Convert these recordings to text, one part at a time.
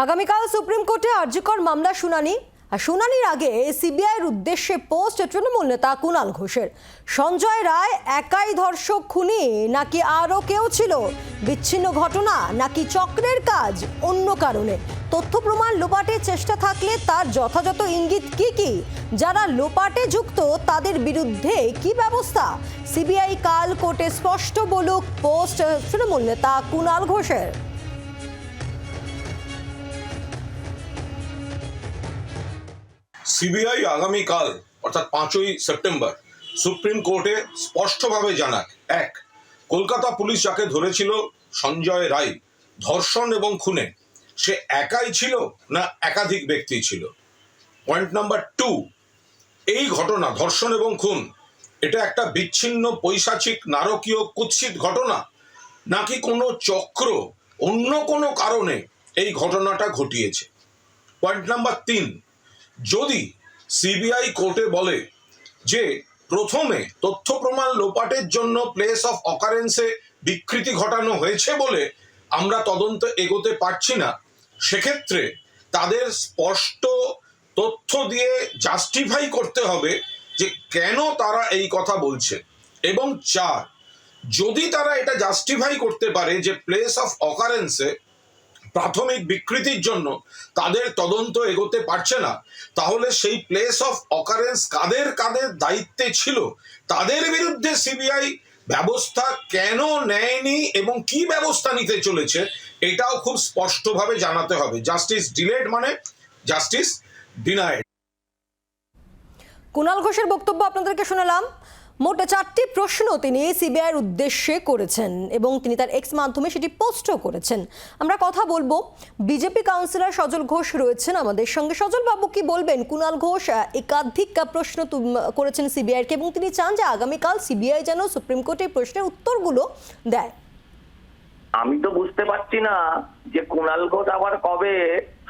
আগামীকাল সুপ্রিম কোর্টে আর্যকর মামলা শুনানি, আর শুনানির আগে সিবিআইয়ের উদ্দেশ্যে পোস্ট তৃণমূল নেতা কুণাল ঘোষের। সঞ্জয় রায় একাই ধর্ষক, খুনি, নাকি আরও কেউ ছিল? বিচ্ছিন্ন ঘটনা, নাকি চক্রের কাজ অন্য কারণে? তথ্য প্রমাণ লোপাটের চেষ্টা থাকলে তার যথাযথ ইঙ্গিত কি কি? যারা লোপাটে যুক্ত, তাদের বিরুদ্ধে কি ব্যবস্থা? সিবিআই কাল কোর্টে স্পষ্ট বলুক, পোস্ট তৃণমূল নেতা কুণাল ঘোষের। সিবিআই আগামীকাল, অর্থাৎ পাঁচই সেপ্টেম্বর, সুপ্রিম কোর্টে স্পষ্টভাবে জানাক এক, কলকাতা পুলিশ যাকে ধরেছিল সঞ্জয় রায়, ধর্ষণ এবং খুনে, সে একাই ছিল না একাধিক ব্যক্তি ছিল? পয়েন্ট নাম্বার টু, এই ঘটনা, ধর্ষণ এবং খুন, এটা একটা বিচ্ছিন্ন, পৈশাচিক, নারকীয়, কুৎসিত ঘটনা? নাকি কোনো চক্র অন্য কোনো কারণে এই ঘটনাটা ঘটিয়েছে? পয়েন্ট নাম্বার তিন যদি সিবিআই কোর্টে বলে যে প্রথমে তথ্য প্রমাণ লোপাটের জন্য প্লেস অফ অকারেন্সে বিকৃতি ঘটানো হয়েছে বলে আমরা তদন্ত এগোতে পারছি না, সেক্ষেত্রে তাদের স্পষ্ট তথ্য দিয়ে জাস্টিফাই করতে হবে যে কেন তারা এই কথা বলছে। এবং চার, যদি তারা এটা জাস্টিফাই করতে পারে যে প্লেস অফ অকারেন্সে প্রাথমিক বিকৃতির জন্য তাদের তদন্ত এগোতে পারছে না। তাহলে সেই প্লেস অফ অকারেন্স কাদের কাদের দায়িত্বে ছিল? তাদের বিরুদ্ধে সিবিআই ব্যবস্থা কেন নেয়নি এবং কি ব্যবস্থা নিতে চলেছে, এটাও খুব স্পষ্টভাবে জানাতে হবে। জাস্টিস ডিলেড মানে জাস্টিস ডিনাইড। কুণাল ঘোষের বক্তব্য আপনাদেরকে শোনালাম। মোট চারটি প্রশ্ন তিনি সিবিআইয়ের উদ্দেশ্যে করেছেন এবং তিনি তার এক্স মাধ্যমে সেটি পোস্টও করেছেন। আমরা কথা বলব। বিজেপি কাউন্সিলর সজল ঘোষ রয়েছেন আমাদের সঙ্গে। সজল বাবু কি বলবেন? কুণাল ঘোষ একাধিক প্রশ্ন করেছেন সিবিআইকে এবং তিনি চান যে আগামীকাল সিবিআই যেন সুপ্রিম কোর্টে এই প্রশ্নের উত্তরগুলো দেয়। আমি তো বুঝতে পারছি না যে কুণাল ঘোষ আবার কবে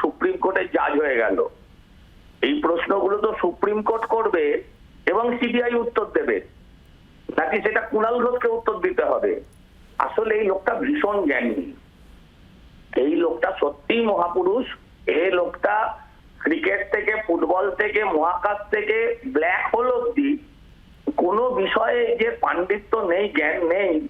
সুপ্রিম কোর্টের জাজ হয়ে গেল। এই প্রশ্নগুলো তো সুপ্রিম কোর্ট করবে এবং সিবিআই উত্তর দেবে। নাকি সেটা কুণাল ঘোষকে উত্তর দিতে হবে? আসলে এই লোকটা ভীষণ জ্ঞানী। এই লোকটা সত্যিই মহাপুরুষ। এই লোকটা ক্রিকেট থেকে, ফুটবল থেকে, মহাকাশ থেকে ব্ল্যাক হোল অব্দি। কোনো বিষয়ে যে পাণ্ডিত্য নেই, জ্ঞান নেই,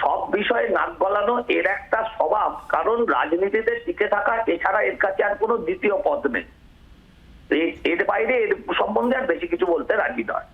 সব বিষয়ে নাক গলানো এর একটা স্বভাব। কারণ রাজনীতিতে টিকে থাকা এছাড়া এর কাছে আর কোনো দ্বিতীয় পথ নেই। এর বাইরে এর সম্বন্ধে আর বেশি কিছু বলতে রাজি নয়।